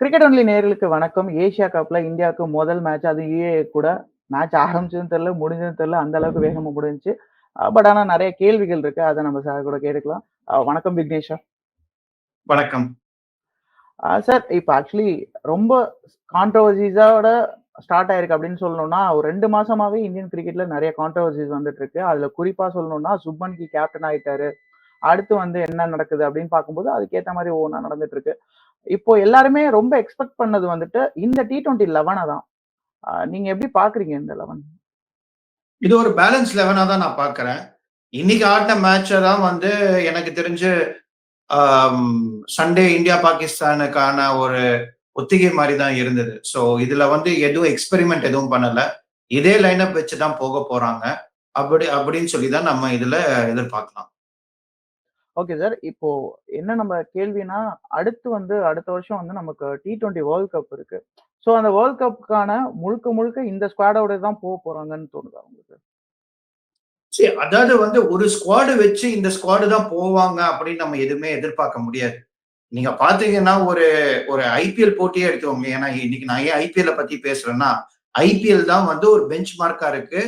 Cricket only நேர்களுக்கு வணக்கம். Asia கப்ல இந்தியாவுக்கு முதல் மேட்ச் அது யூஏ கூட மேட்ச் ஆரம்பிச்சதுன்னு தெரியல முடிஞ்சதுன்னு தெரியல அந்த அளவுக்கு வேகமா முடிஞ்சுச்சு. பட் ஆனா நிறைய கேள்விகள் இருக்கு. அதை நம்ம சார் கூட கேட்டுக்கலாம். வணக்கம் விக்னேஷா. வணக்கம். சார் இப்போ ஆக்சுவலி ரொம்ப கான்ட்ரவர்சிஸோட ஸ்டார்ட் ஆயிருக்கு அப்படின்னு சொல்லணும்னா ஒரு ரெண்டு மாசமாவே இந்தியன் கிரிக்கெட்ல நிறைய கான்ட்ரவர்சிஸ் வந்துட்டு இருக்கு. அதுல குறிப்பா சொல்லணும்னா சுப்மன் கி கேப்டன் ஆயிட்டாரு. அடுத்து வந்து என்ன நடக்குது அப்படின்னு பார்க்கும்போது அதுக்கேற்ற மாதிரி ஒவ்வொன்றா நடந்துட்டு இருக்கு இப்போ எல்லாருமே ரொம்ப எக்ஸ்பெக்ட் பண்ணது வந்துட்டு இந்த டி டுவெண்ட்டி லெவனை தான். நீங்க எப்படி பாக்குறீங்க இந்த லெவன் இது ஒரு பேலன்ஸ் லெவனா தான் நான் பாக்குறேன் இன்னைக்கு ஆடின மேட்சை தான் வந்து எனக்கு தெரிஞ்சு சண்டே இந்தியா பாகிஸ்தானுக்கான ஒரு ஒத்திகை மாதிரி தான் இருந்தது. ஸோ இதுல வந்து எதுவும் எக்ஸ்பெரிமெண்ட் எதுவும் பண்ணல. இதே லைனப் வச்சு தான் போக போறாங்க. அப்படி அப்படின்னு சொல்லி தான் நம்ம இதுல எதிர்பார்க்கலாம். ஓகே சார் இப்போ என்ன நம்ம கேள்வினா அடுத்து வந்து அடுத்த வருஷம் வந்து நமக்கு டி டுவெண்ட்டி வேர்ல்ட் கப் இருக்கு. ஸோ அந்த வேர்ல்ட் கப்புக்கான முழுக்க முழுக்க இந்த ஸ்குவாடோட தான் போக போறாங்கன்னு தோணுதா உங்களுக்கு சரி அதாவது வந்து ஒரு ஸ்குவாடு வச்சு இந்த ஸ்குவாடு தான் போவாங்க அப்படின்னு நம்ம எதுவுமே எதிர்பார்க்க முடியாது. நீங்க பாத்தீங்கன்னா ஒரு ஒரு ஐபிஎல் போட்டியே எடுத்துக்கோங்க. ஏன்னா இன்னைக்கு நான் ஏன் ஐபிஎல்ல பத்தி பேசுறேன்னா ஐபிஎல் தான் வந்து ஒரு பெஞ்ச் மார்க்கா இருக்கு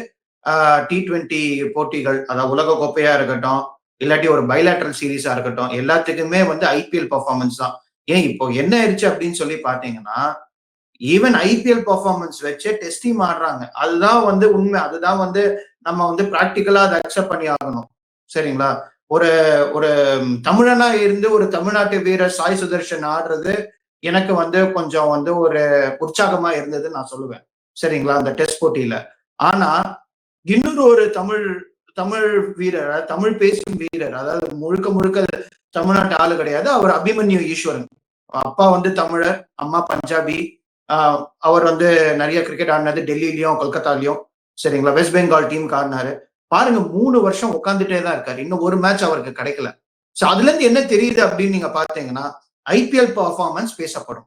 டி டுவெண்ட்டி போட்டிகள் அதாவது உலக கோப்பையா இருக்கட்டும் இல்லாட்டி ஒரு பைலாட்ரல் சீரீஸா இருக்கட்டும் எல்லாத்துக்குமே வந்து ஐபிஎல் பர்ஃபார்மன்ஸ் தான். ஏன் இப்போ என்ன ஆயிடுச்சு அப்படின்னு சொல்லி பாத்தீங்கன்னா ஈவன் ஐபிஎல் பர்ஃபார்மன்ஸ் வச்சு டெஸ்டிங் ஆடுறாங்க. அதுதான் வந்து உண்மை. அதுதான் வந்து நம்ம வந்து ப்ராக்டிக்கலா அதை அக்செப்ட் பண்ணி ஆகணும். சரிங்களா? ஒரு ஒரு தமிழனா இருந்து ஒரு தமிழ்நாட்டு வீரர் சாய் சுதர்ஷன் ஆடுறது எனக்கு வந்து கொஞ்சம் வந்து ஒரு உற்சாகமா இருந்தது நான் சொல்லுவேன். சரிங்களா? அந்த டெஸ்ட் போட்டியில. ஆனா இன்னொரு ஒரு தமிழ் தமிழ் வீரர் தமிழ் பேசும் வீரர் அதாவது முழுக்க முழுக்க தமிழ்நாட்டு ஆளு கிடையாது. அவர் அபிமன்யு ஈஸ்வரன். அப்பா வந்து தமிழர் அம்மா பஞ்சாபி. அவர் வந்து நிறைய கிரிக்கெட் ஆடினது டெல்லியிலயும் கொல்கத்தாலையும். சரிங்களா? வெஸ்ட் பெங்கால் டீமுக்கு ஆடினாரு. பாருங்க மூணு வருஷம் உட்காந்துட்டே தான் இருக்காரு. இன்னும் ஒரு மேட்ச் அவருக்கு கிடைக்கல. சோ அதுல இருந்து என்ன தெரியுது அப்படின்னு நீங்க பாத்தீங்கன்னா ஐபிஎல் பர்ஃபார்மன்ஸ் பேசப்படும்.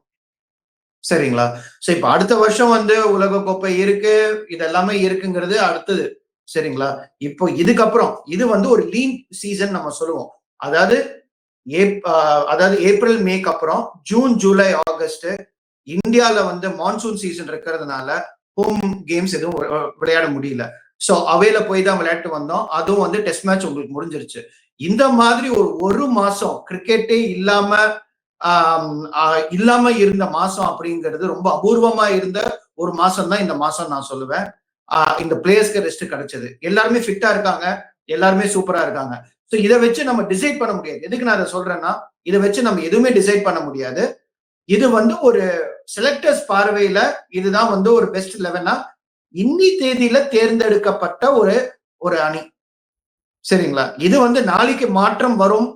சரிங்களா? சோ இப்ப அடுத்த வருஷம் வந்து உலக கோப்பை இருக்கு இது எல்லாமே இருக்குங்கிறது அடுத்தது. சரிங்களா? இப்போ இதுக்கப்புறம் இது வந்து ஒரு லீன் சீசன் நம்ம சொல்லுவோம். அதாவது அதாவது ஏப்ரல் மேக்கு அப்புறம் ஜூன் ஜூலை ஆகஸ்ட் இந்தியாவில் வந்து மான்சூன் சீசன் இருக்கிறதுனால ஹோம் கேம்ஸ் எதுவும் விளையாட முடியல. ஸோ அவையில போய் தான் விளையாட்டு வந்தோம். அதுவும் வந்து டெஸ்ட் மேட்ச் உங்களுக்கு முடிஞ்சிருச்சு. இந்த மாதிரி ஒரு ஒரு மாசம் கிரிக்கெட்டே இல்லாம இல்லாம இருந்த மாசம் அப்படிங்கிறது ரொம்ப அபூர்வமா இருந்த ஒரு மாசம் தான் இந்த மாசம் நான் சொல்லுவேன். இந்த பிளேயர்ஸ்க்கு ரெஸ்ட் கிடைச்சது. எல்லாருமே ஃபிட்டா இருக்காங்க. எல்லாருமே சூப்பரா இருக்காங்க. ஸோ இதை வச்சு நம்ம டிசைட் பண்ண முடியாது. எதுக்கு நான் அதை சொல்றேன்னா இதை வச்சு நம்ம எதுவுமே டிசைட் பண்ண முடியாது. இது வந்து ஒரு செலக்டர்ஸ் பார்வையில இதுதான் வந்து ஒரு பெஸ்ட் லெவனா இன்னி தேதியில தேர்ந்தெடுக்கப்பட்ட ஒரு ஒரு அணி. சரிங்களா? இது வந்து நாளைக்கு மாற்றம் வரும்.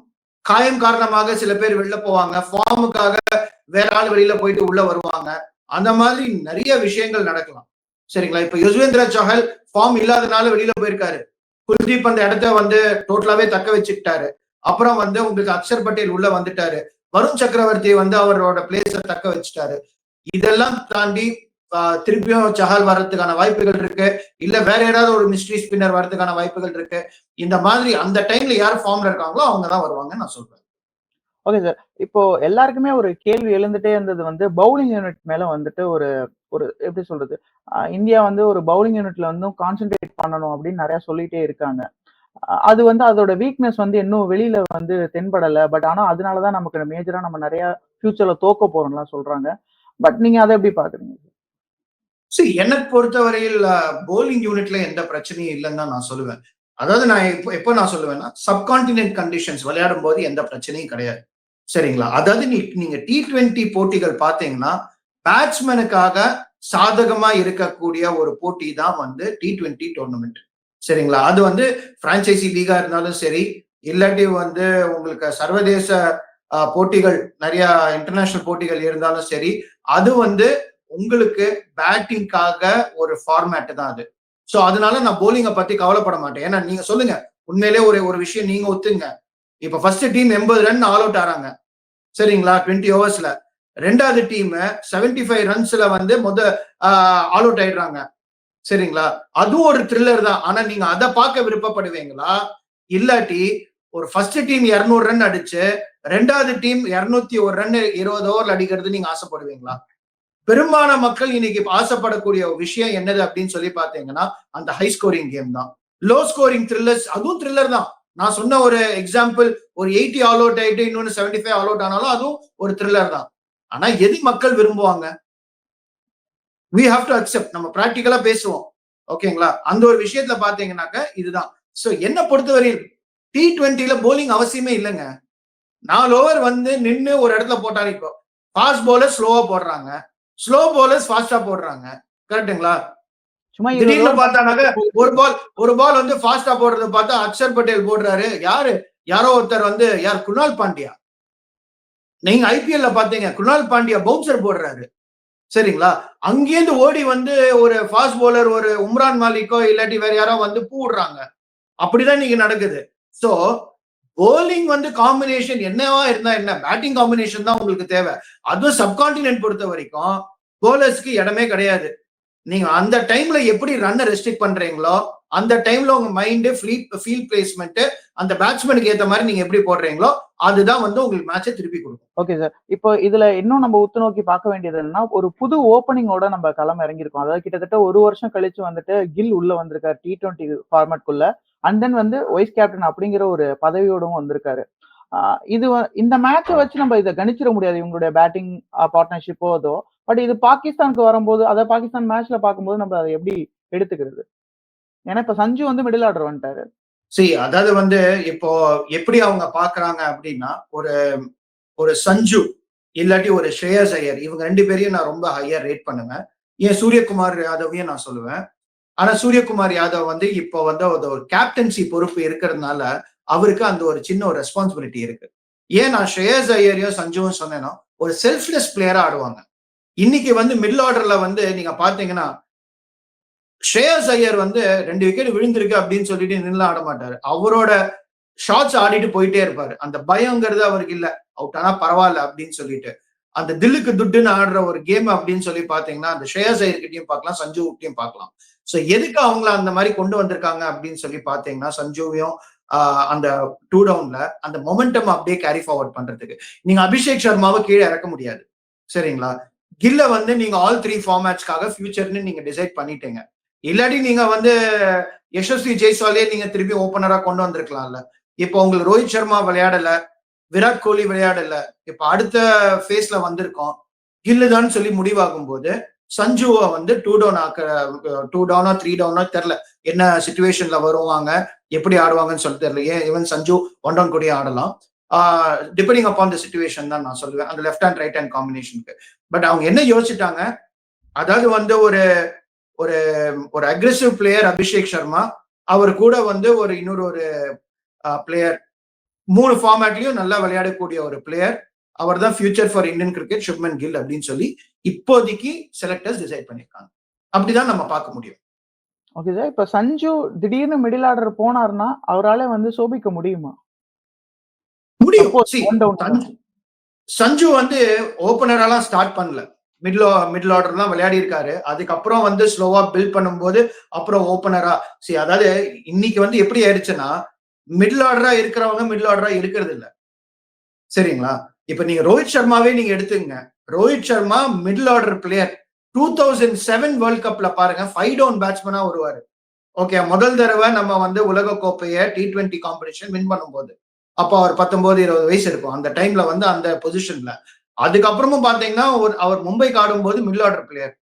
காயம் காரணமாக சில பேர் வெளில போவாங்க. ஃபார்முக்காக வேற ஆள் வெளியில போயிட்டு உள்ள வருவாங்க. அந்த மாதிரி நிறைய விஷயங்கள் நடக்கலாம். சரிங்களா? இப்ப யுஸ்வேந்திர சஹல் ஃபார்ம் இல்லாதனால வெளியில போயிருக்காரு. குல்தீப் அந்த இடத்த வந்து டோட்டலாவே தக்க வச்சுக்கிட்டாரு. அப்புறம் வந்து உங்களுக்கு அக்ஷர் பட்டேல் உள்ள வந்துட்டாரு. வருண் சக்கரவர்த்தி வந்து அவரோட பிளேஸ தக்க வச்சுட்டாரு. இதெல்லாம் தாண்டி திருப்பியும் சஹால் வர்றதுக்கான வாய்ப்புகள் இருக்கு. இல்ல வேற ஏதாவது ஒரு மிஸ்ட்ரி ஸ்பின்னர் வர்றதுக்கான வாய்ப்புகள் இருக்கு. இந்த மாதிரி அந்த டைம்ல யார் ஃபார்ம்ல இருக்காங்களோ அவங்க தான் வருவாங்க நான் சொல்றேன். ஓகே சார் இப்போ எல்லாருக்குமே ஒரு கேள்வி எழுந்துட்டே இருந்தது வந்து பவுலிங் யூனிட் மேல வந்துட்டு ஒரு ஒரு எப்படி சொல்றது இந்தியா வந்து ஒரு பவுலிங் யூனிட்ல வந்து கான்சென்ட்ரேட் பண்ணணும் அப்படின்னு நிறைய சொல்லிட்டே இருக்காங்க. அது வந்து அதோட வீக்னஸ் வந்து இன்னும் வெளியில வந்து தென்படலை. பட் ஆனா அதனாலதான் நமக்கு மேஜரா நம்ம நிறைய ஃபியூச்சர்ல தோக்க போறோம்லாம் சொல்றாங்க. பட் நீங்க அதை எப்படி பாக்குறீங்க? சரி எனக்கு பொறுத்தவரையில் போலிங் யூனிட்ல எந்த பிரச்சனையும் இல்லைன்னு தான் நான் சொல்லுவேன். அதாவது நான் இப்போ எப்போ நான் சொல்லுவேன்னா சப்கான்டினென்ட் கண்டிஷன்ஸ் விளையாடும் போது எந்த பிரச்சனையும் கிடையாது. சரிங்களா? அதாவது நீ நீங்க டி ட்வெண்ட்டி போட்டிகள் பார்த்தீங்கன்னா பேட்ஸ்மேனுக்காக சாதகமா இருக்கக்கூடிய ஒரு போட்டி தான் வந்து டி ட்வெண்ட்டி டோர்னமெண்ட் சரிங்களா? அது வந்து பிரான்ச்சைசி லீகா இருந்தாலும் சரி இல்லாட்டி வந்து உங்களுக்கு சர்வதேச போட்டிகள் நிறைய இன்டர்நேஷனல் போட்டிகள் இருந்தாலும் சரி அது வந்து உங்களுக்கு பேட்டிங்காக ஒரு ஃபார்மேட் தான் அது. ஸோ அதனால நான் போலிங்கை பத்தி கவலைப்பட மாட்டேன். ஏன்னா நீங்க சொல்லுங்க உண்மையிலே ஒரு ஒரு விஷயம் நீங்க ஒத்துங்க. இப்ப ஃபர்ஸ்ட் டீம் எண்பது ரன் ஆல் அவுட் ஆறாங்க. சரிங்களா? டுவெண்ட்டி ஓவர்ஸ்ல ரெண்டாவது டீம் செவன்டி ஃபைவ் ரன்ஸ்ல வந்து முத ஆல் அவுட் ஆயிடுறாங்க. சரிங்களா? அதுவும் ஒரு த்ரில்லர் தான். ஆனா நீங்க அதை பார்க்க விருப்பப்படுவீங்களா? இல்லாட்டி ஒரு ஃபர்ஸ்ட் டீம் இருநூறு ரன் அடிச்சு ரெண்டாவது டீம் இருநூத்தி ஒரு ரன் இருபது ஓவர்ல அடிக்கிறது நீங்க ஆசைப்படுவீங்களா? பெரும்பாலான மக்கள் இன்னைக்கு ஆசைப்படக்கூடிய விஷயம் என்னது அப்படின்னு சொல்லி பாத்தீங்கன்னா அந்த ஹை ஸ்கோரிங் கேம் தான். லோ ஸ்கோரிங் த்ரில்லர்ஸ் அதுவும் த்ரில்லர் தான். நான் சொன்ன ஒரு எக்ஸாம்பிள் ஒரு எயிட்டி ஆல் அவுட் ஆயிட்டு இன்னொன்னு செவன்டி ஃபைவ் ஆல் அவுட் ஆனாலும் அதுவும் ஒரு த்ரில்லர் தான். ஆனா எது மக்கள் விரும்புவாங்க? வி ஹாவ் டு அக்செப்ட் நம்ம ப்ராக்டிக்கலா பேசுவோம். ஓகேங்களா? அந்த ஒரு விஷயத்துல பாத்தீங்கன்னாக்க இதுதான். சோ என்ன பொறுத்தவரையில் டி டுவெண்ட்டில போலிங் அவசியமே இல்லைங்க. நாலு ஓவர் வந்து நின்னு ஒரு இடத்துல போட்டாலும் இப்போ ஃபாஸ்ட் bowlers ஸ்லோவா போடுறாங்க. ஸ்லோ bowlers ஃபாஸ்டா போடுறாங்க. கரெக்ட்டுங்களா? சும்மா திடீர்னு பார்த்தானாக்க ஒரு பால் ஒரு பால் வந்து ஃபாஸ்டா போடுறத பார்த்தா அக்ஷர் பட்டேல் போடுறாரு. யாரு? யாரோ ஒருத்தர் வந்து யார்? குணால் பாண்டியா. நீங்க ஐபிஎல்ல பாத்தீங்க குணால் பாண்டியா பவுன்சர் போடுறாரு. சரிங்களா? அங்கேருந்து ஓடி வந்து ஒரு ஃபாஸ்ட் போலர் ஒரு உம்ரான் மாலிக்கோ இல்லாட்டி வேற யாரோ வந்து பூ விடுறாங்க அப்படிதான் நீங்க நடக்குது. சோ போலிங் வந்து காம்பினேஷன் என்னவா இருந்தா என்ன? பேட்டிங் காம்பினேஷன் தான் உங்களுக்கு தேவை. அதுவும் சப்கான்டினென்ட் பொறுத்த வரைக்கும் போலர்ஸ்க்கு இடமே கிடையாது. நீங்க அந்த டைம்ல எப்படி ரன்னை ரெஸ்ட்ரிக்ட் பண்றீங்களோ அந்த டைம்ல உங்க மைண்ட் ஃபீல்ட் பிளேஸ்மெண்ட் அந்த பேட்ஸ்மேனுக்கு ஏத்த மாதிரி நீங்க எப்படி போடுறீங்களோ அதுதான் வந்து உங்களுக்கு மேட்சை திருப்பி கொடுக்கும். ஓகே சார் இப்போ இதுல இன்னும் நம்ம உத்து நோக்கி பார்க்க வேண்டியது என்னன்னா ஒரு புது ஓப்பனிங்கோட நம்ம களம் இறங்கியிருக்கோம். அதாவது கிட்டத்தட்ட ஒரு வருஷம் கழிச்சு வந்துட்டு கில் உள்ள வந்திருக்காரு டி டுவெண்ட்டி ஃபார்மேட்குள்ள அண்ட் தென் வந்து வைஸ் கேப்டன் அப்படிங்கிற ஒரு பதவியோடவும் வந்திருக்காரு. இது இந்த மேட்சை வச்சு நம்ம இதை கணிச்சிட முடியாது இவங்களுடைய பேட்டிங் பார்ட்னர்ஷிப்போ அதோ. பட் இது பாகிஸ்தானுக்கு வரும்போது அதை பாகிஸ்தான் மேட்ச்ல பார்க்கும்போது நம்ம அதை எப்படி எடுத்துக்கிறது? ஏன்னா இப்ப சஞ்சு வந்து மிடில் ஆர்டர் வந்துட்டாரு. சரி அதாவது வந்து இப்போ எப்படி அவங்க பாக்குறாங்க அப்படின்னா ஒரு ஒரு சஞ்சு இல்லாட்டி ஒரு ஸ்ரேயஸ் ஐயர் இவங்க ரெண்டு பேரையும் நான் ரொம்ப ஹையர் ரேட் பண்ணுவேன் ஏன் சூரியகுமார் யாதவையும் நான் சொல்லுவேன். ஆனா சூரியகுமார் யாதவ் வந்து இப்போ வந்து அது ஒரு கேப்டன்சி பொறுப்பு இருக்கிறதுனால அவருக்கு அந்த ஒரு சின்ன ஒரு ரெஸ்பான்சிபிலிட்டி இருக்கு. ஏன் நான் ஸ்ரேயஸ் ஐயரையும் சஞ்சுவும் சொன்னேன்னா ஒரு செல்ஃப்லெஸ் பிளேயரா ஆடுவாங்க. இன்னைக்கு வந்து மிடில் ஆர்டர்ல வந்து நீங்க பாத்தீங்கன்னா ஸ்ரேயஸ் ஐயர் வந்து ரெண்டு விக்கெட் விழுந்திருக்கு அப்படின்னு சொல்லிட்டு நின்று ஆட மாட்டாரு. அவரோட ஷாட்ஸ் ஆடிட்டு போயிட்டே இருப்பாரு. அந்த பயங்கிறது அவருக்கு இல்ல. அவுட் ஆனா பரவாயில்ல அப்படின்னு சொல்லிட்டு. அந்த தில்லுக்கு துட்டுன்னு ஆடுற ஒரு கேம் அப்படின்னு சொல்லி பாத்தீங்கன்னா அந்த ஸ்ரேயஸ் ஐயர்கிட்டையும் பார்க்கலாம் சஞ்சுகிட்டயும் பார்க்கலாம். சோ எதுக்கு அவங்கள அந்த மாதிரி கொண்டு வந்திருக்காங்க அப்படின்னு சொல்லி பாத்தீங்கன்னா சஞ்சுவையும் அந்த டூ டவுன்ல அந்த மொமெண்டம் அப்படியே கேரி ஃபார்வர்ட் பண்றதுக்கு. நீங்க அபிஷேக் சர்மாவை கீழே இறக்க முடியாது. சரிங்களா? கில்ல வந்து நீங்க ஆல் த்ரீ ஃபார்மேட்ஸ்க்காக ஃபியூச்சர்னு நீங்க டிசைட் பண்ணிட்டீங்க. இல்லாட்டி நீங்க வந்து யசஸ்வி ஜெய்ஸ்வாலே நீங்க திருப்பி ஓப்பனரா கொண்டு வந்திருக்கலாம்ல. இப்போ உங்களுக்கு ரோஹித் சர்மா விளையாடல விராட் கோலி விளையாடல இப்ப அடுத்த ஃபேஸ்ல வந்திருக்கோம். கில்லுதான்னு சொல்லி முடிவாகும் போது சஞ்சுவை வந்து டூ டவுன் ஆக்க டூ டவுனா த்ரீ டவுனா தெரில என்ன சுச்சுவேஷன்ல வருவாங்க எப்படி ஆடுவாங்கன்னு சொல்லி தெரியல. ஏன் ஈவன் சஞ்சு ஒன் டவுன் கூட ஆடலாம். டிபெண்டிங் அப்பான் த சுச்சுவேஷன் தான் நான் சொல்லுவேன். அந்த லெஃப்ட் ஹேண்ட் ரைட் ஹேண்ட் காம்பினேஷனுக்கு பட் அவங்க என்ன யோசிச்சிட்டாங்க அதாவது வந்து ஒரு ஒரு ஒரு அக்ரெசிவ் பிளேயர் அபிஷேக் சர்மா அவர் கூட வந்து ஒரு இன்னொரு ஒரு பிளேயர் மூணு ஃபார்மேட்லயும் நல்லா விளையாடக்கூடிய ஒரு பிளேயர் அவர் தான் future for Indian cricket Shubman Gill அப்படின்னு சொல்லி இப்போதைக்கு செலக்டர்ஸ் டிசைட் பண்ணிருக்காங்க. அப்படிதான் நம்ம பார்க்க முடியும். ஓகே சார் இப்ப சஞ்சு திடீர்னு மிடில் ஆர்டர் போனாருன்னா அவரால வந்து சோபிக்க முடியுமா? முடியும். சஞ்சு வந்து ஓபனரெல்லாம் ஸ்டார்ட் பண்ணல. மிடில் மிடில் ஆர்டர் தான் விளையாடி இருக்காரு அதுக்கப்புறம் வந்து ஸ்லோவா பில்ட் பண்ணும்போது அப்புறம் ஓப்பனரா சரி அதாவது இன்னைக்கு வந்து எப்படி ஆயிடுச்சுன்னா மிடில் ஆர்டரா இருக்கிறவங்க மிடில் ஆர்டரா இருக்கிறது இல்ல. சரிங்களா? இப்ப நீங்க ரோஹித் சர்மாவே நீங்க எடுத்துங்க Rohit Sharma middle order player two thousand seven world கப்ல பாருங்க ஃபைவ் டவுன் பேட்ஸ்மேனா வருவாரு. ஓகே முதல் தடவை நம்ம வந்து உலக கோப்பையை டி டுவெண்ட்டி காம்படிஷன் வின் பண்ணும்போது. அப்போ அவர் பத்தொன்பது இருபது வயசு இருக்கும். அந்த டைம்ல வந்து அந்த பொசிஷன்ல அதுக்கப்புறமும் பாத்தீங்கன்னா ஒரு அவர் மும்பைக்கு ஆடும்போது மிடில் ஆர்டர் பிளேயர்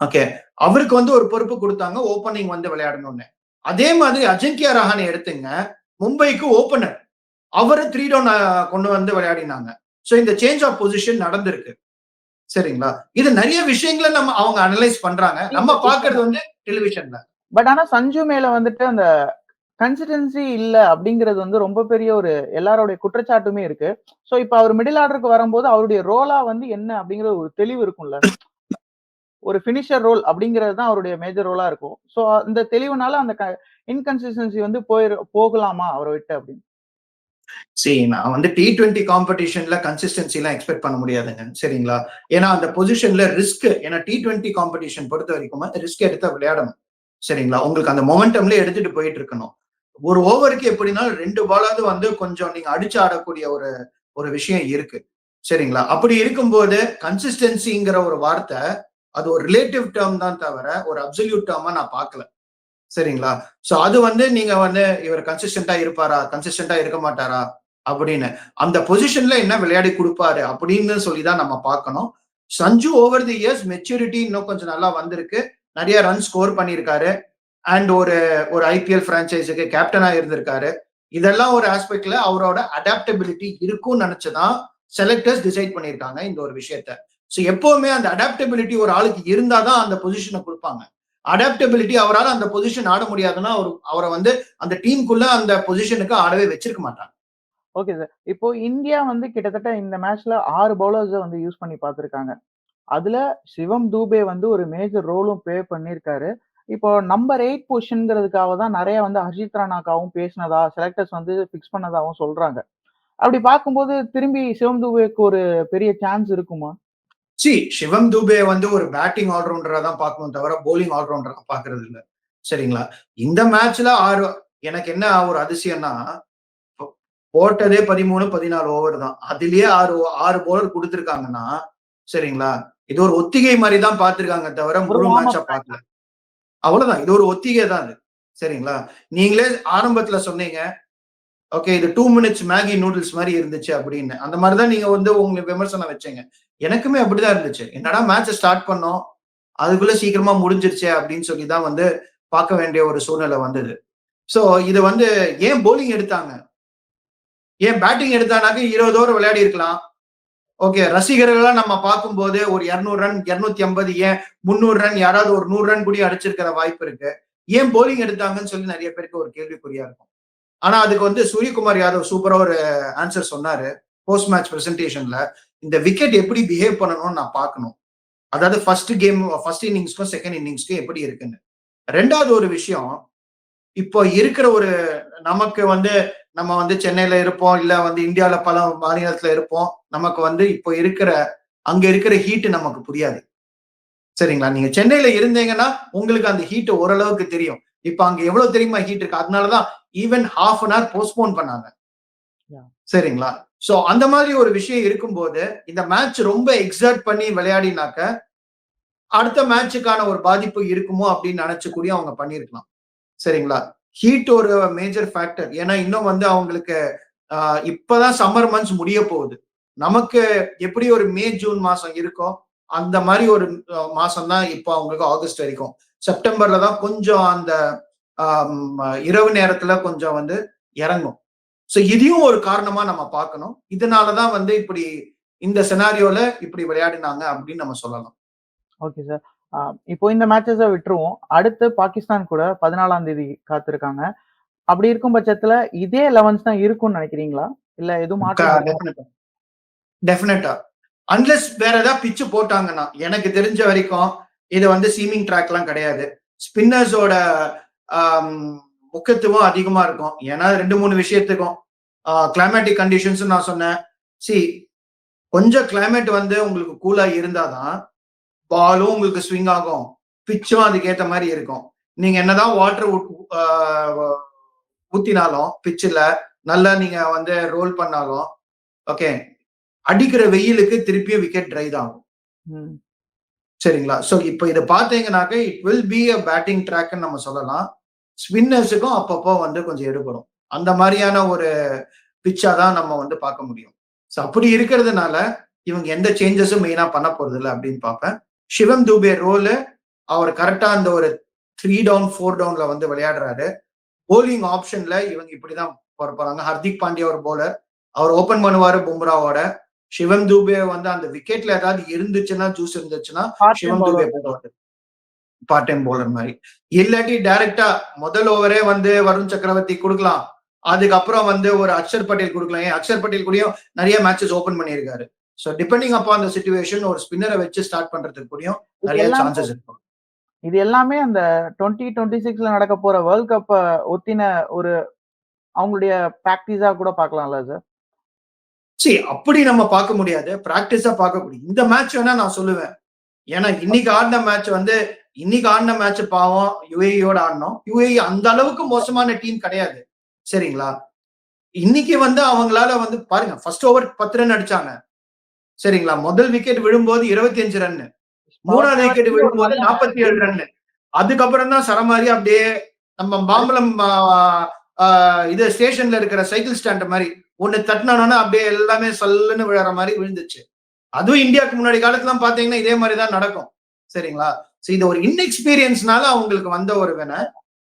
ஓகே அவருக்கு வந்து ஒரு பொறுப்பு கொடுத்தாங்க ஓப்பனிங் வந்து விளையாடணும்னு. அதே மாதிரி அஜிங்கியா ரஹானை எடுத்துங்க மும்பைக்கு ஓப்பனர் அவரை த்ரீ டவுன் கொண்டு வந்து விளையாடினாங்க. சோ இந்த சேஞ்ச் ஆஃப் பொசிஷன் நடந்திருக்கு. சரிங்களா? இது நிறைய விஷயங்களை நம்ம அவங்க அனலைஸ் பண்றாங்க. நம்ம பாக்குறது வந்து டெலிவிஷன்ல பட் ஆனா சஞ்சு மேல வந்துட்டு அந்த கன்சிஸ்டன்சி இல்ல அப்படிங்கிறது வந்து ரொம்ப பெரிய ஒரு எல்லாருடைய குற்றச்சாட்டுமே இருக்கு. சோ இப்ப அவர் மிடில் ஆர்டருக்கு வரும்போது அவருடைய ரோலா வந்து என்ன அப்படிங்கிற ஒரு தெளிவு இருக்கும்ல. ஒரு பினிஷர் ரோல் அப்படிங்கிறது தான் அவருடைய மேஜர் ரோலா இருக்கும். சோ அந்த தெளிவுனால அந்த இன்கன்சிஸ்டன்சி வந்து போயிரு போகலாமா அவரை விட்டு அப்படின்னு? சரி நான் வந்து டி டுவெண்ட்டி காம்படிஷன்ல கன்சிஸ்டன்சி எல்லாம் எக்ஸ்பெக்ட் பண்ண முடியாதுங்க. சரிங்களா? ஏன்னா அந்த பொசிஷன்ல ரிஸ்க் ஏன்னா டி டுவெண்ட்டி காம்படிஷன் பொறுத்த வரைக்கும் ரிஸ்க் எடுத்து விளையாடணும். சரிங்களா? உங்களுக்கு அந்த மொமெண்டம்ல எடுத்துட்டு போயிட்டு இருக்கணும். ஒரு ஓவருக்கு எப்படின்னா ரெண்டு பாலாவது வந்து கொஞ்சம் நீங்க அடிச்சு ஆடக்கூடிய ஒரு ஒரு விஷயம் இருக்கு. சரிங்களா? அப்படி இருக்கும்போது கன்சிஸ்டன்சிங்கிற ஒரு வார்த்தை அது ஒரு ரிலேட்டிவ் டேர்ம் தான் தவிர ஒரு அப்சல்யூட் டேர்மா நான் பார்க்கல. சரிங்களா? சோ அது வந்து நீங்க வந்து இவர் கன்சிஸ்டண்டா இருப்பாரா? கன்சிஸ்டண்டா இருக்க மாட்டாரா? அப்படின்னு. அந்த பொசிஷன்ல என்ன விளையாடி கொடுப்பாரு? அப்படின்னு சொல்லி தான் நம்ம பார்க்கணும். Sanju over the years maturity இன்னும் கொஞ்சம் நல்லா வந்திருக்கு. நிறைய ரன் ஸ்கோர் பண்ணியிருக்காரு. அண்ட் ஒரு ஒரு ஐபிஎல் பிரான்ச்சைஸுக்கு கேப்டனா இருந்திருக்காரு. இதெல்லாம் ஒரு ஆஸ்பெக்ட்ல அவரோட அடாப்டபிலிட்டி இருக்கும்னு நினைச்சுதான் செலக்டர்ஸ் டிசைட் பண்ணியிருக்காங்க இந்த ஒரு விஷயத்த. ஸோ எப்பவுமே அந்த அடாப்டபிலிட்டி ஒரு ஆளுக்கு இருந்தாதான் அந்த பொசிஷனை கொடுப்பாங்க. அடாப்டபிலிட்டி அவரால் அந்த பொசிஷன் ஆட முடியாதுன்னா அவர் அவரை வந்து அந்த டீமுக்குள்ள அந்த பொசிஷனுக்கு ஆடவே வச்சிருக்க மாட்டாங்க. ஓகே சார் இப்போ இந்தியா வந்து கிட்டத்தட்ட இந்த மேட்ச்ல ஆறு பவுலர்ஸை வந்து யூஸ் பண்ணி பார்த்துருக்காங்க. அதுல சிவம் தூபே வந்து ஒரு மேஜர் ரோலும் பிளே பண்ணியிருக்காரு. இப்போ நம்பர் எயிட் பொசிஷனுங்கிறதுக்காக தான் நிறைய வந்து ஹர்ஷித் ராணாக்காவும் பேசினதா செலக்டர்ஸ் வந்து ஃபிக்ஸ் பண்ணதாகவும் சொல்றாங்க. அப்படி பார்க்கும்போது திரும்பி சிவம் தூபேக்கு ஒரு பெரிய சான்ஸ் இருக்குமா? சி சிவம் தூபே வந்து ஒரு பேட்டிங் ஆல்ரவுண்டரா தான் பார்க்கணும் தவிர போலிங் ஆல்ரவுண்டரா பாக்குறது இல்ல. சரிங்களா? இந்த மேட்ச்ல ஆறு எனக்கு என்ன ஒரு அதிசயம்னா போட்டதே பதிமூணு பதினாலு ஓவர் தான். அதுலயே ஆறு ஆறு போலர் கொடுத்துருக்காங்கன்னா சரிங்களா? இது ஒரு ஒத்திகை மாதிரி தான் பார்த்திருக்காங்க தவிர முழு மேட்சா பார்க்கல. அவ்வளவுதான். இது ஒரு ஒத்திகை தான் அது. சரிங்களா? நீங்களே ஆரம்பத்துல சொன்னீங்க ஓகே இது டூ மினிட்ஸ் மேகி நூடுல்ஸ் மாதிரி இருந்துச்சு அப்படின்னு. அந்த மாதிரி தான் நீங்க வந்து உங்களுக்கு விமர்சனம் வச்சீங்க. எனக்குமே அப்படிதான் இருந்துச்சு. என்னடா மேட்ச் ஸ்டார்ட் பண்ணோம் அதுக்குள்ள சீக்கிரமா முடிஞ்சிருச்சே அப்படின்னு சொல்லி தான் வந்து பார்க்க வேண்டிய ஒரு சூழ்நிலை வந்தது. ஸோ இது வந்து ஏன் போலிங் எடுத்தாங்க? ஏன் பேட்டிங் எடுத்தானாக்க இருபது ஓவர் விளையாடி இருக்கலாம்? ஓகே ரசிகர்களா நம்ம பார்க்கும்போது ஒரு இருநூறு ரன் இருநூத்தி ஐம்பது ஏன் முந்நூறு ரன் யாராவது ஒரு நூறு ரன் கூட அடிச்சிருக்கிற வாய்ப்பு இருக்கு. ஏன் போலிங் எடுத்தாங்கன்னு சொல்லி நிறைய பேருக்கு ஒரு கேள்விக்குறியா இருக்கும். ஆனா அதுக்கு வந்து சூரியகுமார் யாதவ் சூப்பரா ஒரு ஆன்சர் சொன்னாரு போஸ்ட் மேட்ச் பிரசன்டேஷன்ல இந்த விக்கெட் எப்படி பிஹேவ் பண்ணணும்னு நான் பார்க்கணும். அதாவது ஃபர்ஸ்ட் கேம் ஃபர்ஸ்ட் இன்னிங்ஸ்க்கும் செகண்ட் இன்னிங்ஸ்க்கும் எப்படி இருக்குன்னு. ரெண்டாவது ஒரு விஷயம் இப்போ இருக்கிற ஒரு நமக்கு வந்து நம்ம வந்து சென்னையில இருப்போம் இல்ல வந்து இந்தியாவில பல மாநிலத்துல இருப்போம். நமக்கு வந்து இப்போ இருக்கிற அங்க இருக்கிற ஹீட் நமக்கு புரியாது. சரிங்களா? நீங்க சென்னையில இருந்தீங்கன்னா உங்களுக்கு அந்த ஹீட் ஓரளவுக்கு தெரியும். இப்ப அங்க எவ்வளவு தெரியுமா ஹீட் இருக்கு? அதனாலதான் even half an hour postpone பண்ணாங்க. சரிங்களா? சோ அந்த மாதிரி ஒரு விஷயம் இருக்கும்போது இந்த மேட்ச் ரொம்ப எக்ஸர்ட் பண்ணி விளையாடினாக்க அடுத்த மேட்சுக்கான ஒரு பாதிப்பு இருக்குமோ அப்படின்னு நினைச்சு கூட அவங்க பண்ணிருக்கலாம். சரிங்களா? ஹீட் ஒரு மேஜர் ஃபேக்டர் ஏன்னா இன்னும் வந்து அவங்களுக்கு இப்பதான் சம்மர் மந்த்ஸ் முடிய போகுது. நமக்கு எப்படி ஒரு மே ஜூன் மாசம் இருக்கோ அந்த மாதிரி ஒரு மாசம் தான் இப்போ அவங்களுக்கு ஆகஸ்ட் வரைக்கும். செப்டம்பர்ல தான் கொஞ்சம் அந்த இரவு நேரத்துல கொஞ்சம் வந்து இறங்கும். ஸோ இதையும் ஒரு காரணமா நம்ம பார்க்கணும். இதனாலதான் வந்து இப்படி இந்த செனாரியோல இப்படி விளையாடினாங்க அப்படின்னு நம்ம சொல்லலாம். ஓகே சார் இப்போ இந்த மேட்சஸை விட்டுருவோம். அடுத்து பாகிஸ்தான் கூட பதினாலாம் தேதி காத்திருக்காங்க. அப்படி இருக்கும் பட்சத்துல இதே லெவன்ஸ் தான் இருக்கும்னு நினைக்கிறீங்களா? இல்ல எதுவும் மாற்றம் டெஃபினட்டா அன்லெஸ் வேற ஏதாவது பிச்சு போட்டாங்கன்னா எனக்கு தெரிஞ்ச வரைக்கும் இது வந்து சீமிங் ட்ராக் எல்லாம் கிடையாது. ஸ்பின்னர்ஸோட முக்கியத்துவம் அதிகமா இருக்கும். ஏன்னா ரெண்டு மூணு விஷயத்துக்கும். கிளைமேட்டிக் கண்டிஷன்ஸ் நான் சொன்னேன். சி கொஞ்சம் கிளைமேட் வந்து உங்களுக்கு கூலா இருந்தாதான் பாலும் உங்களுக்கு ஸ்விங் ஆகும். பிச்சும் அதுக்கேற்ற மாதிரி இருக்கும். நீங்க என்னதான் வாட்டர் ஊத்தினாலும் பிச்சில் நல்லா நீங்க வந்து ரோல் பண்ணாலும் ஓகே அடிக்கிற வெயிலுக்கு திருப்பியும் விக்கெட் ட்ரை தான் ஆகும். சரிங்களா? ஸோ இப்போ இதை பார்த்தீங்கன்னாக்க it will be a batting ட்ராக்னு நம்ம சொல்லலாம். ஸ்பின்னர்ஸுக்கும் அப்பப்போ வந்து கொஞ்சம் எடுபடும். அந்த மாதிரியான ஒரு பிச்சா தான் நம்ம வந்து பார்க்க முடியும். ஸோ அப்படி இருக்கிறதுனால இவங்க எந்த சேஞ்சஸும் மெயினாக பண்ண போறது இல்லை அப்படின்னு பார்ப்பேன். சிவம் தூபே ரோலு அவர் கரெக்டா அந்த ஒரு த்ரீ டவுன் ஃபோர் டவுன்ல வந்து விளையாடுறாரு. போலிங் ஆப்ஷன்ல இவங்க இப்படிதான் போற போறாங்க. ஹர்திக் பாண்டியா ஒரு போலர் அவர் ஓபன் பண்ணுவாரு பும்ராவோட. சிவம் தூபே வந்து அந்த விக்கெட்ல ஏதாவது இருந்துச்சுன்னா ஜூஸ் இருந்துச்சுன்னா சிவம் தூபே போடுவாரு பார்ட் டைம் போலர் மாதிரி. இல்லாட்டி டைரக்டா முதல் ஓவரே வந்து வருண் சக்கரவர்த்தி கொடுக்கலாம். அதுக்கப்புறம் வந்து ஒரு அக்ஷர் பட்டேல் கொடுக்கலாம். ஏன்? அக்ஷர் பட்டேல் கூடயும் நிறைய மேட்சஸ் ஓபன் பண்ணியிருக்காரு. ஸோ டிபெண்டிங் அப்போ அந்த சுச்சுவேஷன் ஒரு ஸ்பின்னரை வச்சு ஸ்டார்ட் பண்றதுக்கு கூடயும் நிறைய சான்சஸ் இருக்கும் இது எல்லாமே அந்த டுவெண்ட்டி டுவெண்ட்டி சிக்ஸ்ல நடக்க போற வேர்ல்ட் கப் ஒத்தின ஒரு அவங்களுடைய பிராக்டிஸா கூட பார்க்கலாம்ல சார் சரி அப்படி நம்ம பார்க்க முடியாது. பிராக்டிஸா பார்க்க முடியும். இந்த மேட்ச் வேணா நான் சொல்லுவேன். ஏன்னா இன்னைக்கு ஆடின மேட்ச் வந்து இன்னைக்கு ஆடின மேட்ச் பாவம் யுஏஇயோட ஆடினோம். யுஏஇ அந்த அளவுக்கு மோசமான டீம் கிடையாது. சரிங்களா? இன்னைக்கு வந்து அவங்களால வந்து பாருங்க ஃபர்ஸ்ட் ஓவர் பத்து ரன் அடிச்சாங்க. சரிங்களா? முதல் விக்கெட் விழும்போது இருபத்தி அஞ்சு ரன் மூணாவது விக்கெட் விழும்போது நாற்பத்தி ஏழு ரன் அதுக்கப்புறம் தான் சரமாரி அப்படியே நம்ம மாம்பழம் இது ஸ்டேஷன்ல இருக்கிற சைக்கிள் ஸ்டாண்ட் மாதிரி ஒண்ணு தட்டினானோன்னா அப்படியே எல்லாமே சல்லுன்னு விழற மாதிரி விழுந்துச்சு. அதுவும் இந்தியாவுக்கு முன்னாடி காலத்துல பாத்தீங்கன்னா இதே மாதிரி தான் நடக்கும். சரிங்களா? சோ இது ஒரு இன்எக்ஸ்பீரியன்ஸ்னால அவங்களுக்கு வந்த ஒரு வேணை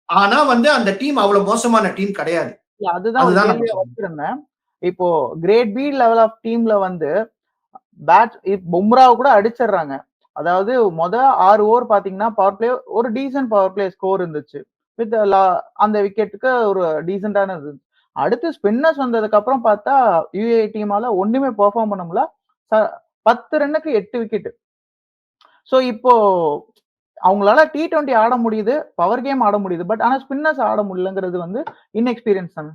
ஆனா வந்து அந்த டீம் அவ்வளவு மோசமான டீம் கிடையாது. அதுதான் இப்போ கிரேட் பி லெவல் ஆஃப் டீம்ல வந்து பேட் பும்ராவை கூட அடிச்சிடுறாங்க. அதாவது மொத ஆறு ஓவர் பாத்தீங்கன்னா பவர் பிளே ஒரு டீசென்ட் பவர் பிளே ஸ்கோர் இருந்துச்சு. வித் அந்த விக்கெட்டுக்கு ஒரு டீசென்டான இருந்துச்சு அடுத்து ஸ்பின்னர்ஸ் வந்ததுக்கு அப்புறம் பார்த்தா யூஏ டீமால ஒண்ணுமே பெர்ஃபார்ம் பண்ண முடியல. பத்து ரன்னுக்கு எட்டு விக்கெட் ஸோ இப்போ அவங்களால டி ட்வெண்ட்டி ஆட முடியுது பவர் கேம் ஆட முடியுது பட் ஆனா ஸ்பின்னர்ஸ் ஆட முடியலங்கிறது வந்து இன்எக்ஸ்பீரியன்ஸ் தானே?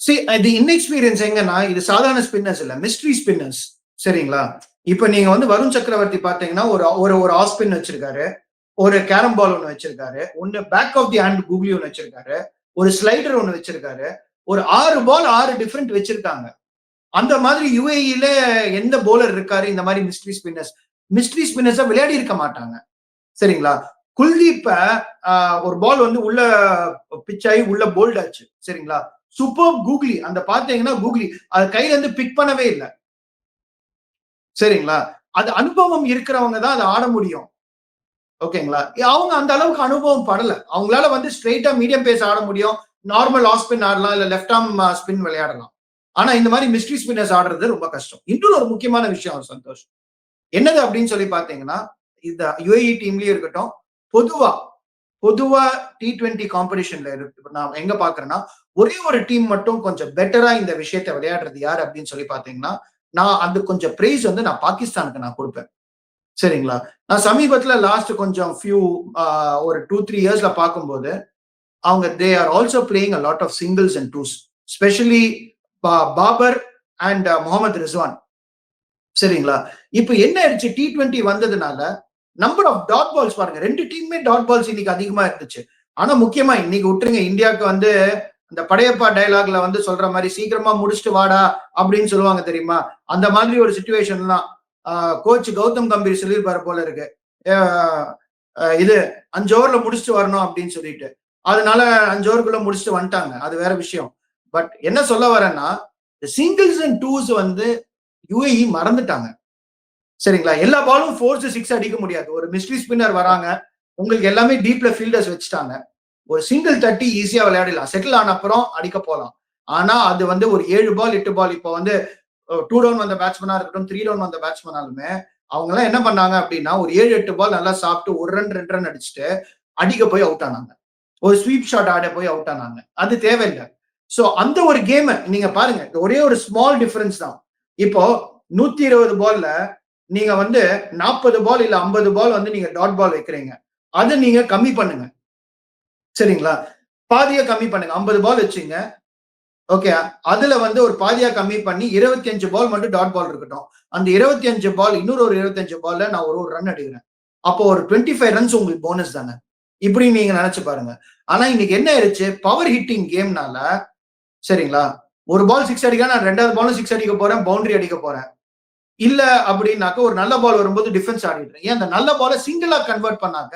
சி இது இன்எக்ஸ்பீரியன்ஸ் எங்கன்னா இது சாதாரண ஸ்பின்னர்ஸ் இல்ல மிஸ்ட்ரி ஸ்பின்னர்ஸ் சரிங்களா? இப்ப நீங்க வந்து வருண் சக்கரவர்த்தி பாத்தீங்கன்னா ஒரு ஒரு ஒரு ஆஸ்பின் வச்சிருக்காரு. ஒரு கேரம் பால் ஒன்று வச்சிருக்காரு. ஒன்னு back of the hand googly ஒன்று வச்சிருக்காரு. ஒரு ஸ்லைடர் ஒன்று வச்சிருக்காரு. ஒரு ஆறு பால் ஆறு டிஃப்ரெண்ட் வச்சிருக்காங்க. அந்த மாதிரி யுஏஇல எந்த போலர் இருக்காரு? இந்த மாதிரி மிஸ்ட்ரி ஸ்பின்னர்ஸ் மிஸ்ட்ரி ஸ்பின்னர்ஸை விளையாடி இருக்க மாட்டாங்க. சரிங்களா? குல்தீப்ப ஒரு பால் வந்து உள்ள பிச் ஆகி உள்ள போல்ட் ஆச்சு. சரிங்களா? சூப்பர் கூகுளி அந்த பாத்தீங்கன்னா கூகுளி அது கையில இருந்து பிக் பண்ணவே இல்லை. சரிங்களா? அது அனுபவம் இருக்கிறவங்க தான் அதை ஆட முடியும். ஓகேங்களா? அவங்க அந்த அளவுக்கு அனுபவம் படல. அவங்களால வந்து ஸ்ட்ரெயிட்டா மீடியம் பேஸ் ஆட முடியும். நார்மல் ஆஃப் ஸ்பின் ஆடலாம் இல்ல லெஃப்ட் ஆர்ம் ஸ்பின் விளையாடலாம். ஆனா இந்த மாதிரி மிஸ்ட்ரி ஸ்பின்னர்ஸ் ஆடுறது ரொம்ப கஷ்டம். இன்னொரு ஒரு முக்கியமான விஷயம் சந்தோஷ். என்னது அப்படின்னு சொல்லி பாத்தீங்கன்னா இந்த யுஏஇ டீம்லயும் இருக்கட்டும் பொதுவா பொதுவா டி டுவெண்ட்டி காம்படிஷன்ல இருக்கு நான் எங்க பாக்குறேன்னா ஒரே ஒரு டீம் மட்டும் கொஞ்சம் பெட்டரா இந்த விஷயத்த விளையாடுறது யார் அப்படின்னு சொல்லி பாத்தீங்கன்னா நான் அது கொஞ்சம் பிரைஸ் வந்து நான் பாகிஸ்தானுக்கு நான் கொடுப்பேன். சரிங்களா? நான் சமீபத்துல லாஸ்ட் கொஞ்சம் ஃபியூ ஒரு டூ த்ரீ இயர்ஸ்ல பார்க்கும்போது அவங்க they are also playing a lot of singles and twos specially Babar and Mohammad Rizwan. சரிங்களா? இப்போ என்ன ஆயிடுச்சு? டி டுவெண்ட்டி வந்ததுனால நம்பர் ஆஃப் டாட் பால்ஸ் பாருங்க ரெண்டு டீமுமே டாட் பால்ஸ் இன்னைக்கு அதிகமா இருந்துச்சு. ஆனா முக்கியமா இன்னைக்கு விட்டுருங்க இந்தியாவுக்கு வந்து இந்த படையப்பா டைலாக்ல வந்து சொல்ற மாதிரி சீக்கிரமா முடிச்சுட்டு வாடா அப்படின்னு சொல்லுவாங்க தெரியுமா? அந்த மாதிரி ஒரு சுச்சுவேஷன்லாம் கோச் கௌதம் கம்பீர் சொல்லியிருப்பாரு போல இருக்கு. இது அஞ்சு ஓவர்ல முடிச்சுட்டு வரணும் அப்படின்னு சொல்லிட்டு. அதனால அஞ்சு ஓவருக்குள்ள முடிச்சுட்டு வந்துட்டாங்க. அது வேற விஷயம். பட் என்ன சொல்ல வரேன்னா சிங்கிள்ஸ் அண்ட் டூஸ் வந்து யூஏஇ மறந்துட்டாங்க. சரிங்களா? எல்லா பாலும் ஃபோர்ஸ் சிக்ஸ் அடிக்க முடியாது. ஒரு மிஸ்ட்ரி ஸ்பின்னர் வராங்க. உங்களுக்கு எல்லாமே டீப்ல ஃபீல்டர்ஸ் வச்சுட்டாங்க. ஒரு சிங்கிள் தட்டி ஈஸியா விளையாடலாம். செட்டில் ஆன அப்புறம் அடிக்க போகலாம் ஆனா அது வந்து ஒரு ஏழு பால் எட்டு பால் இப்போ வந்து டூ டவுன் வந்த பேட்ஸ்மேனா இருக்கட்டும் த்ரீ டவுன் வந்த பேட்ஸ்மேனாலுமே அவங்க எல்லாம் என்ன பண்ணாங்க அப்படின்னா ஒரு ஏழு எட்டு பால் நல்லா சாப்பிட்டு ஒரு ரன் ரெண்டு ரன் அடிச்சுட்டு அடிக்க போய் அவுட் ஆனாங்க. ஒரு ஸ்வீப் ஷாட் ஆட போய் அவுட் ஆனாங்க. அது தேவையில்லை. ஸோ அந்த ஒரு கேமை நீங்க பாருங்க. ஒரே ஒரு ஸ்மால் டிஃபரன்ஸ் தான். இப்போ நூத்தி இருபது பால்ல நீங்க வந்து நாற்பது பால் இல்ல ஐம்பது பால் வந்து நீங்க டாட் பால் வைக்கிறீங்க. அதை நீங்க கம்மி பண்ணுங்க. சரிங்களா? பாதியா கம்மி பண்ணுங்க. ஐம்பது பால் வச்சுங்க. ஓகே அதுல வந்து ஒரு பாதியா கம்மி பண்ணி இருபத்தி அஞ்சு பால் மட்டும் டாட் பால் இருக்கட்டும். அந்த இருபத்தி அஞ்சு பால் இன்னொரு ஒரு இருபத்தஞ்சு பால்ல நான் ஒரு ஒரு ரன் அடிக்கிறேன் அப்போ ஒரு டுவெண்ட்டி ஃபைவ் ரன்ஸ் உங்களுக்கு போனஸ் தானே இப்படி நீங்க நினைச்சு பாருங்க. ஆனா இன்னைக்கு என்ன ஆயிடுச்சு பவர் ஹிட்டிங் கேம்னால சரிங்களா? ஒரு பால் சிக்ஸ் அடிக்க நான் ரெண்டாவது பாலும் சிக்ஸ் அடிக்க போறேன் பவுண்டரி அடிக்க போறேன். இல்ல அப்படின்னாக்க ஒரு நல்ல பால் வரும்போது டிஃபென்ஸ் ஆடிடுறேன். ஏன்? அந்த நல்ல பாலை சிங்கிளா கன்வெர்ட் பண்ணாக்க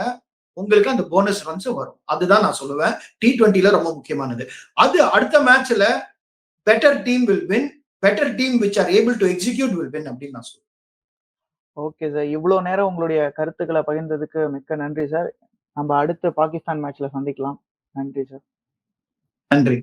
உங்களுக்கு அந்த போனஸ் ரன்ஸ் வரும். அதுதான் நான் சொல்லுவேன். டி டுவெண்ட்டில ரொம்ப முக்கியமானது. அது அடுத்த மேட்ச்ல better team will win better team which are able to execute will win அப்படின்னு நான் சொல்லுவேன். ஓகே சார் இவ்வளவு நேரம் உங்களுடைய கருத்துக்களை பகிர்ந்ததுக்கு மிக்க நன்றி சார் நம்ம அடுத்த பாகிஸ்தான் மேட்ச்ல சந்திக்கலாம். நன்றி சார் நன்றி.